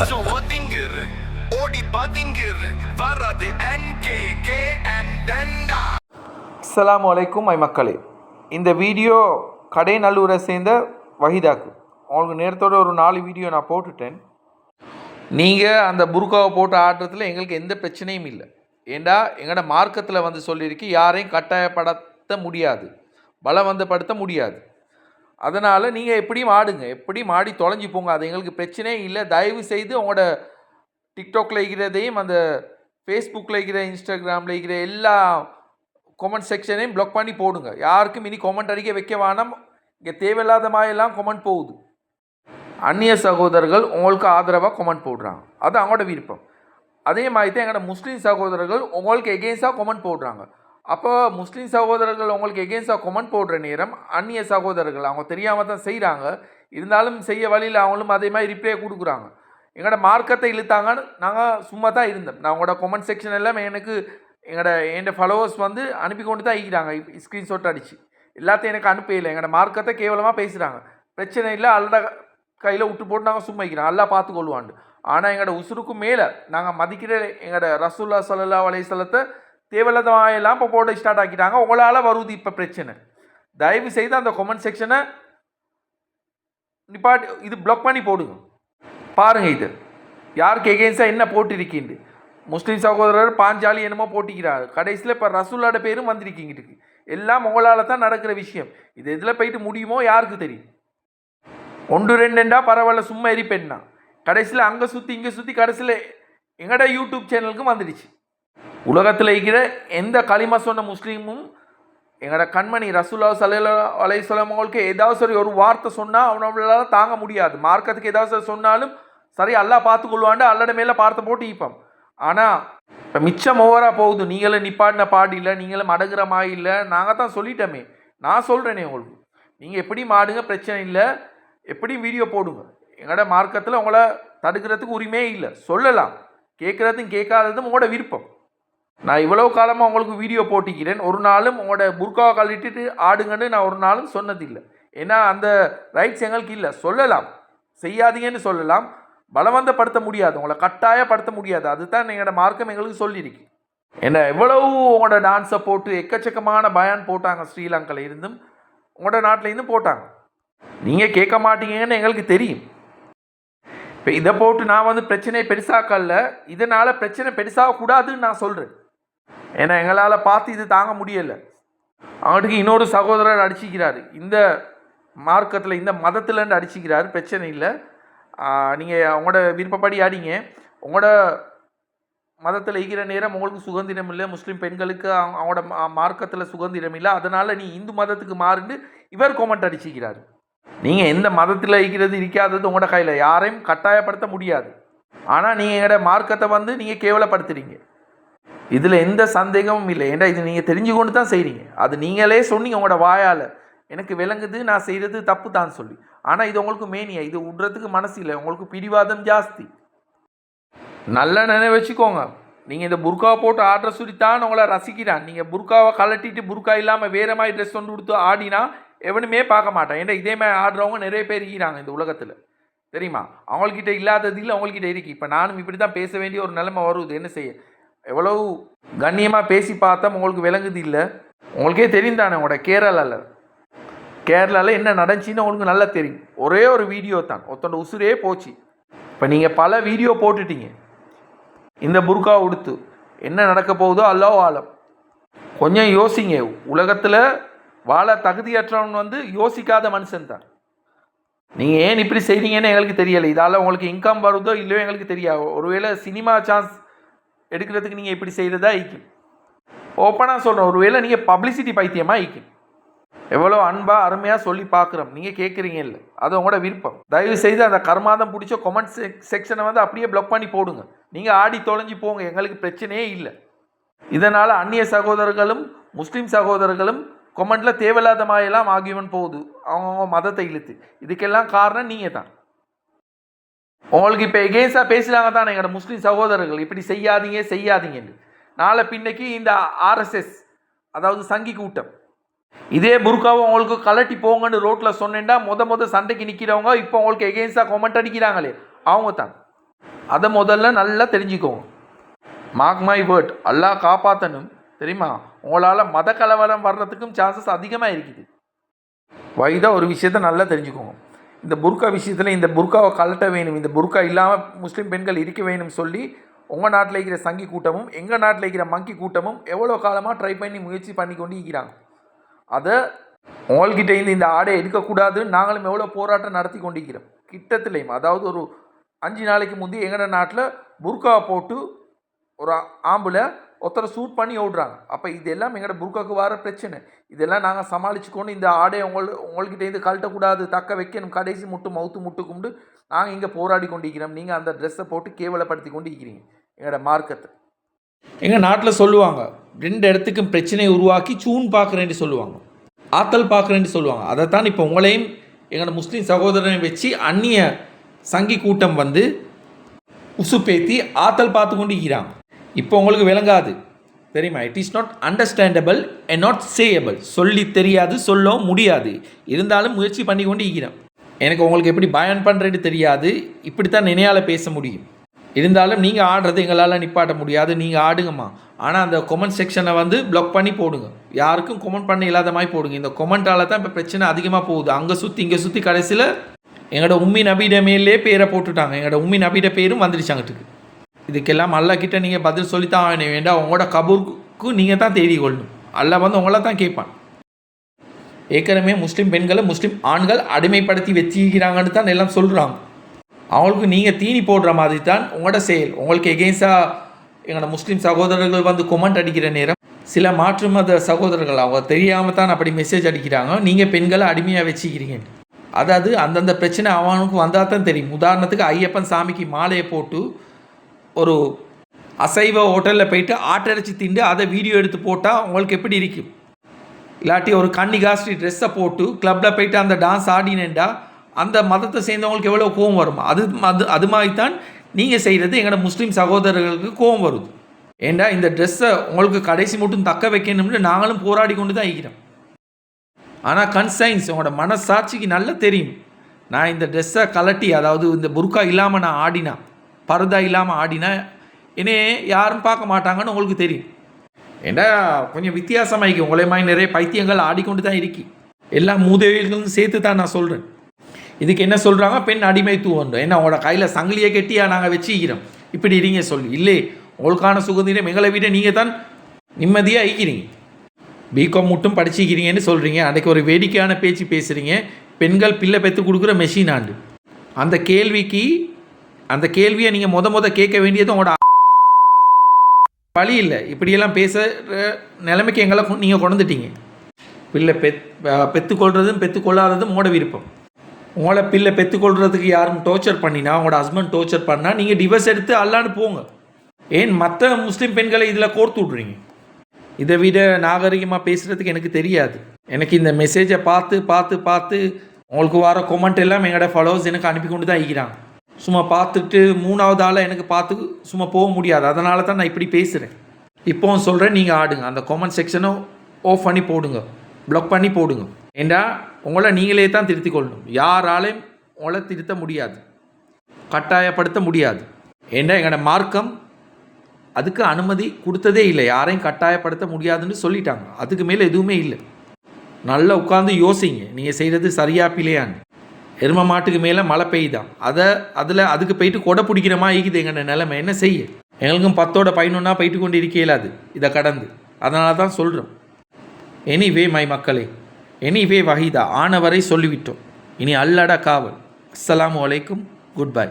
கொஞ்சம் ஒதுங்கிரு ஓடி பதுங்கிரு வர்றது NKK and மை மக்களே இந்த வீடியோ கடைநல்லூரை சேர்ந்த வஹிதாக்கு அவங்களுக்கு நேரத்தோட ஒரு நாலு வீடியோ நான் போட்டுட்டேன். நீங்கள் அந்த புர்காவை போட்டு ஆடுறதுல எங்களுக்கு எந்த பிரச்சனையும் இல்லை. ஏண்டா? எங்களோட மார்க்கத்தில் வந்து சொல்லியிருக்கு யாரையும் கட்டாயப்படுத்த முடியாது. பலவந்தப்படுத்த முடியாது. அதனால் நீங்கள் எப்படியும் ஆடுங்க. எப்படியும் ஆடி தொலைஞ்சி போங்க. அது எங்களுக்கு பிரச்சனையே இல்லை. தயவு செய்து உங்களோட டிக்டாக்ல இருக்கிறதையும் அந்த ஃபேஸ்புக்கில் இருக்கிற இன்ஸ்டாகிராமில் இருக்கிற எல்லா கமெண்ட் செக்ஷனையும் ப்ளாக் பண்ணி போடுங்க. யாருக்கும் இனி கமெண்ட் அடிக்க வைக்க வேணாம். இங்கே தேவையில்லாத மாதிரிலாம் கொமெண்ட் போகுது. அந்நிய சகோதரர்கள் உங்களுக்கு ஆதரவாக கொமெண்ட் போடுறாங்க. அது அவங்களோட விருப்பம். அதே மாதிரி தான் எங்களோட முஸ்லீம் சகோதரர்கள் உங்களுக்கு எகெயின்ஸ்டாக கொமெண்ட் போடுறாங்க. அப்போ முஸ்லீம் சகோதரர்கள் உங்களுக்கு எகெயின்ஸ்டாக கமெண்ட் போடுற நேரம் அந்நிய சகோதரர்கள் அவங்க தெரியாமல் தான் செய்கிறாங்க இருந்தாலும் செய்ய வழியில் அவங்களும் அதே மாதிரி ரிப்ளை கொடுக்குறாங்க. எங்களோட மார்க்கத்தை இழுத்தாங்கன்னு நாங்கள் சும்மா தான் இருந்தோம். நான் உங்களோட கமெண்ட் செக்ஷன் எல்லாம் எனக்கு எங்களோட என் ஃபாலோவர்ஸ் வந்து அனுப்பி கொண்டு தான் இருக்கிறாங்க ஸ்க்ரீன்ஷாட் அடித்து எல்லாத்தையும் எனக்கு அனுப்பல எங்களோட மார்க்கத்தை கேவலமாக பேசுகிறாங்க பிரச்சனை இல்லை அல்ல கையில் விட்டு போட்டு நாங்கள் சும்மா வைக்கிறோம் எல்லாம் பார்த்து கொள்வாண்டு ஆனால் எங்களோட உசுருக்கும் மேலே நாங்கள் மதிக்கிற எங்களோட ரசூல்லா சல்லா அலைசலத்தை தேவையில்லாதெல்லாம் இப்போ போட ஸ்டார்ட் ஆக்கிட்டாங்க. உங்களால் வருது இப்போ பிரச்சனை. தயவு செய்து அந்த கமெண்ட் செக்ஷனை நிப்பாட்டி இது பிளாக் பண்ணி போடுங்க பாருங்க இது. யாருக்கு எகெயின்ஸ்டாக என்ன போட்டிருக்கீண்டு முஸ்லீம் சகோதரர் பாஞ்சாலி என்னமோ போட்டிக்கிறார். கடைசியில் இப்போ ரசூலோட பேரும் வந்திருக்கீங்க எல்லாம் உங்களால் தான் நடக்கிற விஷயம். இது இதில் போயிட்டு முடியுமோ யாருக்கு தெரியும்? ஒன்று ரெண்டுண்டா பரவாயில்ல சும்மா எரிப்பேன்னா கடைசியில் அங்கே சுற்றி இங்கே சுற்றி கடைசியில் எங்கடா யூடியூப் சேனலுக்கும் வந்துடுச்சு. உலகத்தில் இருக்கிற எந்த களிமா சொன்ன முஸ்லீமும் எங்களோட கண்மணி ரசூல்லா சல்லா அலையம் அவங்களுக்கு ஏதாவது சரி ஒரு வார்த்தை சொன்னால் அவனவளால் தாங்க முடியாது. மார்க்கத்துக்கு ஏதாவது சரி சொன்னாலும் சரி அல்லாஹ் பார்த்துக்கொள்வாண்டு அல்லட மேலே பார்த்து போட்டு ஈப்போம். ஆனால் இப்போ மிச்சம் ஓவராக போகுது. நீங்களும் நிப்பாடின பாடு இல்லை நீங்களும் அடங்குற மாதிரி இல்லை நாங்கள் தான் சொல்லிட்டோமே. நான் சொல்கிறேனே உங்களுக்கு. நீங்கள் எப்படி மாடுங்க பிரச்சனை இல்லை. எப்படியும் வீடியோ போடுங்க. எங்களோட மார்க்கத்தில் உங்களை தடுக்கிறதுக்கு உரிமையே இல்லை. சொல்லலாம். கேட்குறதும் கேட்காததும் உங்களோட விருப்பம். நான் இவ்வளோ காலமாக உங்களுக்கு வீடியோ போட்டிக்கிறேன். ஒரு நாளும் உங்களோட புர்காவை கழட்டிட்டு ஆடுங்கன்னு நான் ஒரு நாளும் சொன்னதில்லை. ஏன்னா அந்த ரைட்ஸ் எங்களுக்கு இல்லை. சொல்லலாம். செய்யாதீங்கன்னு சொல்லலாம். பலவந்தப்படுத்த முடியாது. உங்களை கட்டாயப்படுத்த முடியாது. அதுதான் எங்களோட மார்க்கம் எங்களுக்கு சொல்லியிருக்கு. என்ன எவ்வளவு உங்களோட டான்ஸை போட்டு எக்கச்சக்கமான பயான் போட்டாங்க ஸ்ரீலங்காவில் இருந்தும் உங்களோட நாட்டிலேருந்தும் போட்டாங்க. நீங்கள் கேட்க மாட்டீங்கன்னு எங்களுக்கு தெரியும். இப்போ இதை போட்டு நான் வந்து பிரச்சனையை பெருசாக்கல்ல. இதனால் பிரச்சனை பெருசாக கூடாதுன்னு நான் சொல்கிறேன் ஏன்னா எங்களால் பார்த்து இது தாங்க முடியலை. அவனுக்கு இன்னொரு சகோதரர் அடிச்சிக்கிறாரு. இந்த மார்க்கத்தில் இந்த மதத்துலன்னு அடிச்சிக்கிறாரு. பிரச்சனை இல்லை. நீங்கள் அவங்களோட விருப்பப்படி ஆடிங்க. உங்களோட மதத்தில் இருக்கிற நேரம் உங்களுக்கு சுதந்திரம் இல்லை. முஸ்லீம் பெண்களுக்கு அவங்க- அவங்களோட மார்க்கத்தில் சுதந்திரம் இல்லை. அதனால் நீ இந்து மதத்துக்கு மாறுன்னு இவர் கோமெண்ட் அடிச்சிக்கிறாரு. நீங்கள் எந்த மதத்தில் இருக்கிறது இருக்காதது உங்களோட கையில். யாரையும் கட்டாயப்படுத்த முடியாது. ஆனால் நீங்கள் எங்களோட மார்க்கத்தை வந்து நீங்கள் கேவலப்படுத்துறீங்க. இதில் எந்த சந்தேகமும் இல்லை. ஏன்டா இது நீங்கள் தெரிஞ்சு கொண்டு தான் செய்கிறீங்க அது நீங்களே சொன்னீங்க உங்களோட வாயால். எனக்கு விளங்குது நான் செய்கிறது தப்பு தான் சொல்லி. ஆனால் இது உங்களுக்கு மேனியா? இது விட்றதுக்கு மனசு இல்லை. உங்களுக்கு பிடிவாதம் ஜாஸ்தி. நல்லா நினைவு வச்சுக்கோங்க. நீங்கள் இந்த புர்காவை போட்டு ஆடுற சுரித்தான் உங்களை ரசிக்கிறான். நீங்கள் புர்காவை கலட்டிட்டு புர்கா இல்லாமல் வேறு மாதிரி ட்ரெஸ் கொண்டு கொடுத்து ஆடினா எவனுமே பார்க்க மாட்டான். ஏன்னா இதே மாதிரி ஆடுறவங்க நிறைய பேர் இருக்கிறாங்க இந்த உலகத்தில். தெரியுமா? அவங்கக்கிட்ட இல்லாதது இல்லை அவங்கக்கிட்ட இருக்கு. இப்போ நானும் இப்படி தான் பேச வேண்டிய ஒரு நிலைமை வருது. என்ன செய்ய? எவ்வளவு கண்ணியமாக பேசி பார்த்தா உங்களுக்கு விளங்குது இல்லை? உங்களுக்கே தெரியும் தானே உங்களோட கேரளாவில் கேரளாவில் என்ன நடந்துச்சின்னு உங்களுக்கு நல்லா தெரியும். ஒரே ஒரு வீடியோ தான். ஒருத்தோட உசுரே போச்சு. இப்போ நீங்கள் பல வீடியோ போட்டுட்டீங்க. இந்த புர்கா உடுத்து. என்ன நடக்க போகுதோ அல்லோ ஆழம் கொஞ்சம் யோசிங்க. உலகத்தில் வாழ தகுதியற்றவன் வந்து யோசிக்காத மனுஷன் தான். நீங்கள் ஏன் இப்படி செய்றீங்கன்னு எங்களுக்கு தெரியலை. இதால் உங்களுக்கு இன்கம் வருதோ இல்லையோ எங்களுக்கு தெரியாது. ஒருவேளை சினிமா சான்ஸ் எடுக்கிறதுக்கு நீங்கள் இப்படி செய்கிறதா ஈக்கும் ஓப்பனாக சொல்கிறோம் ஒருவேளை நீங்கள் பப்ளிசிட்டி பைத்தியமாக ஈக்கும் எவ்வளோ அன்பாக அருமையாக சொல்லி பார்க்குறோம். நீங்கள் கேட்குறீங்க இல்லை அது உங்களோட விருப்பம். தயவு செய்து அந்த கர்மாதம் பிடிச்ச கொமெண்ட் செக்ஷனை வந்து அப்படியே பிளாக் பண்ணி போடுங்க. நீங்கள் ஆடி தொலைஞ்சி போங்க. எங்களுக்கு பிரச்சனையே இல்லை. இதனால் அந்நிய சகோதரர்களும் முஸ்லீம் சகோதரர்களும் கொமெண்ட்டில் தேவையில்லாத மாதிரிலாம் ஆகியவன் போகுது அவங்கவுங்க மதத்தை இழுத்து. இதுக்கெல்லாம் காரணம் நீங்கள் தான் உங்களுக்கு இப்போ எகேன்ஸ்டாக பேசுகிறாங்க தான் எங்களோட முஸ்லீம் சகோதரர்கள். இப்படி செய்யாதீங்க செய்யாதீங்கன்னு நாளை பின்னைக்கு இந்த ஆர்எஸ்எஸ் அதாவது சங்கி கூட்டம். இதே புர்காவை உங்களுக்கு கலட்டி போங்கன்னு ரோட்டில் சொன்னேன்டா முத முத சண்டைக்கு நிற்கிறவங்க இப்போ உங்களுக்கு எகெயின்ஸ்டாக கொமெண்ட் அடிக்கிறாங்களே. அவங்க தான். அதை முதல்ல நல்லா தெரிஞ்சுக்கோங்க. மார்க் மை வேர்ட் அல்லாஹ் காப்பாற்றணும் தெரியுமா? உங்களால் மத கலவரம் வர்றதுக்கும் சான்சஸ் அதிகமாக இருக்குது. வயதாக ஒரு விஷயத்த நல்லா தெரிஞ்சுக்கோங்க. இந்த புர்கா விஷயத்தில் இந்த புர்காவை கலட்ட வேணும் இந்த புர்கா இல்லாமல் முஸ்லீம் பெண்கள் இருக்க வேணும் சொல்லி உங்கள் நாட்டில் இருக்கிற சங்கி கூட்டமும் எங்கள் நாட்டில் இருக்கிற மங்கி கூட்டமும் எவ்வளோ காலமாக ட்ரை பண்ணி முயற்சி பண்ணி கொண்டு இருக்கிறாங்க. அதை உங்கள்கிட்ட இருந்து இந்த ஆடை எடுக்கக்கூடாதுன்னு நாங்களும் எவ்வளோ போராட்டம் நடத்தி கொண்டிருக்கிறோம். கிட்டத்திலையும் அதாவது ஒரு அஞ்சு நாளைக்கு முந்தி எங்களோட நாட்டில் புர்காவை போட்டு ஒரு ஆம்புல ஒருத்தரை சூட் பண்ணி ஓடுறாங்க. அப்போ இதெல்லாம் எங்களோட புர்காக்கு வர பிரச்சனை. இதெல்லாம் நாங்கள் சமாளிச்சுக்கொண்டு இந்த ஆடையை உங்கள் உங்கள்கிட்ட இருந்து கழட்டக்கூடாது தக்க வைக்கணும் கடைசி முட்டு மவுத்து முட்டு கும்பிட்டு நாங்கள் இங்கே போராடி கொண்டிருக்கிறோம். நீங்கள் அந்த ட்ரெஸ்ஸை போட்டு கேவலப்படுத்தி கொண்டு இருக்கிறீங்க எங்களோட மார்க்கத்தை. எங்கள் நாட்டில் சொல்லுவாங்க ரெண்டு இடத்துக்கும் பிரச்சனையை உருவாக்கி சூன் பார்க்குறேன்னு சொல்லுவாங்க. ஆத்தல் பார்க்குறேன்னு சொல்லுவாங்க. அதைத்தான் இப்போ உங்களையும் எங்களோட முஸ்லீம் சகோதரனையும் வச்சு அந்நிய சங்கி கூட்டம் வந்து உசுப்பேத்தி ஆத்தல் பார்த்து கொண்டு இருக்கிறாங்க இப்போ உங்களுக்கு விளங்காது. தெரியுமா? It is not understandable and not sayable சொல்லி தெரியாது சொல்லவும் முடியாது. இருந்தாலும் முயற்சி பண்ணி கொண்டு இருக்கிறேன் எனக்கு உங்களுக்கு எப்படி பயன் பண்ணுறேன்னு தெரியாது. இப்படித்தான் நினையால் பேச முடியும். இருந்தாலும் நீங்கள் ஆடுறது எங்களால் நிப்பாட்ட முடியாது. நீங்கள் ஆடுங்கம்மா. ஆனால் அந்த கொமெண்ட் செக்ஷனை வந்து ப்ளாக் பண்ணி போடுங்க. யாருக்கும் கொமெண்ட் பண்ண இல்லாத மாதிரி போடுங்க. இந்த கொமெண்ட்டால் தான் இப்போ பிரச்சனை அதிகமாக போகுது. அங்கே சுற்றி இங்கே சுற்றி கடைசியில் எங்களோட உம்மி நபியிட மேலே பேரை போட்டுட்டாங்க. எங்களோட உம்மி நபியிட பேரும் வந்துடுச்சாங்கட்டுக்கு இதுக்கெல்லாம் அல்லக்கிட்ட நீங்கள் பதில் சொல்லித்தான் ஆகணும். வேண்டாம் உங்களோட கபூருக்கு நீங்கள் தான் தேடி கொள்ளணும். அல்லா வந்து உங்களை தான் கேட்பான். ஏற்கனவே முஸ்லீம் பெண்களை முஸ்லீம் ஆண்கள் அடிமைப்படுத்தி வச்சுக்கிறாங்கன்னு தான் எல்லாம் சொல்கிறாங்க அவங்களுக்கு நீங்கள் தீனி போடுற மாதிரி தான் உங்களோட செயல். உங்களுக்கு எகெயின்ஸ்டாக எங்களோட முஸ்லீம் சகோதரர்கள் வந்து கொமெண்ட் அடிக்கிற நேரம் சில மாற்று மத சகோதரர்கள் அவங்க தெரியாமல் தான் அப்படி மெசேஜ் அடிக்கிறாங்க. நீங்கள் பெண்களை அடிமையாக வச்சுக்கிறீங்க அதாவது அந்தந்த பிரச்சனை அவனுக்கு வந்தால் தான் தெரியும். உதாரணத்துக்கு ஐயப்பன் சாமிக்கு மாலையை போட்டு ஒரு அசைவ ஹோட்டலில் போயிட்டு ஆட்டடிச்சு திண்டு அதை வீடியோ எடுத்து போட்டால் உங்களுக்கு எப்படி இருக்கும்? இல்லாட்டி ஒரு கன்னிகாஸ்டி ட்ரெஸ்ஸை போட்டு கிளப்பில் போயிட்டு அந்த டான்ஸ் ஆடினேன்டா அந்த மதத்தை சேர்ந்தவங்களுக்கு எவ்வளோ கோவம் வரும்? அது அது அது மாதிரி தான் நீங்கள் செய்கிறது எங்களோட முஸ்லீம் சகோதரர்களுக்கு கோவம் வருது. ஏண்டா இந்த ட்ரெஸ்ஸை உங்களுக்கு கடைசி மட்டும் தக்க வைக்கணும்னு நாங்களும் போராடி கொண்டு தான் இருக்கிறோம். ஆனால் கன்சைன்ஸ் உங்களோட மனசாட்சிக்கு நல்லா தெரியும். நான் இந்த ட்ரெஸ்ஸை கலட்டி அதாவது இந்த புர்கா இல்லாமல் நான் ஆடினா பரதா இல்லாமல் ஆடினா என்னைய யாரும் பார்க்க மாட்டாங்கன்னு உங்களுக்கு தெரியும். ஏண்டா கொஞ்சம் வித்தியாசமாயிக்கு உங்களை மாதிரி நிறைய பைத்தியங்கள் ஆடிக்கொண்டு தான் இருக்கு. எல்லா மூதேவிகளும் சேர்த்து தான் நான் சொல்கிறேன் இதுக்கு என்ன சொல்கிறாங்க பெண் அடிமைத்துவம் ஏன்னா உங்களோட கையில் சங்கிலியை கெட்டியாக நாங்கள் வச்சுக்கிறோம். இப்படி இருங்க சொல்லி. இல்லை உங்களுக்கான சுகந்திரம் எங்களை விட நீங்கள் தான் நிம்மதியாக ஐக்கிறீங்க பிகாம் மட்டும் படிச்சிக்கிறீங்கன்னு சொல்கிறீங்க அன்றைக்கு ஒரு வேடிக்கையான பேச்சு பேசுகிறீங்க பெண்கள் பிள்ளை பெற்று கொடுக்குற மெஷின் ஆண்டு. அந்த கேள்விக்கு அந்த கேள்வியை நீங்கள் முத முத கேட்க வேண்டியது உங்களோட வழி இல்லை. இப்படியெல்லாம் பேசுகிற நிலைமைக்கு எங்களை நீங்கள் கொண்டுட்டீங்க பிள்ளை பெத் பெற்றுக்கொள்றதும் பெற்றுக்கொள்ளாததும் உங்களோட விருப்பம். உங்களை பிள்ளை பெற்றுக்கொள்றதுக்கு யாரும் டோர்ச்சர் பண்ணினா உங்களோட ஹஸ்பண்ட் டோர்ச்சர் பண்ணால் நீங்கள் டிவர்ஸ் எடுத்து அல்லான்னு போங்க. ஏன் மற்ற முஸ்லீம் பெண்களை இதில் கோர்த்து விட்றீங்க? இதை விட நாகரிகமாக பேசுகிறதுக்கு எனக்கு தெரியாது. எனக்கு இந்த மெசேஜை பார்த்து பார்த்து பார்த்து உங்களுக்கு வர கொமெண்ட் எல்லாம் எங்களோட ஃபாலோவர்ஸ் எனக்கு அனுப்பி கொண்டு தான் இருக்கிறாங்க. சும்மா பார்த்துட்டு மூணாவது ஆளாக எனக்கு பார்த்து சும்மா போக முடியாது. அதனால தான் நான் இப்படி பேசுகிறேன் இப்போவும் சொல்கிறேன் நீங்கள் ஆடுங்க. அந்த கமெண்ட் செக்ஷனை ஆஃப் பண்ணி போடுங்க. ப்ளாக் பண்ணி போடுங்க. ஏண்டா உங்களை நீங்களே தான் திருத்திக் கொள்ளணும். யாராலையும் உங்களை திருத்த முடியாது. கட்டாயப்படுத்த முடியாது. ஏண்டா எங்களோட மார்க்கம் அதுக்கு அனுமதி கொடுத்ததே இல்லை. யாரையும் கட்டாயப்படுத்த முடியாதுன்னு சொல்லிட்டாங்க. அதுக்கு மேலே எதுவுமே இல்லை. நல்லா உட்காந்து யோசிங்க. நீங்கள் செய்கிறது சரியா பிள்ளையான்னு எரும மாட்டுக்கு மேலே மழை பெய்தான் அதை அதில் அதுக்கு போயிட்டு கொடை பிடிக்கிற மாதிரி இருக்குது எங்கள் நிலைமை. என்ன செய்ய? எங்களுக்கும் பத்தோட பதினொன்னா போயிட்டு கொண்டு இருக்க இயலாது இதை கடந்து. அதனால தான் சொல்கிறோம் எனிவே மை மக்களே எனிவே வஹீதா ஆனவரை சொல்லிவிட்டோம். இனி அல்லடா காவல். அஸ்லாம் வலைக்கும் குட் பை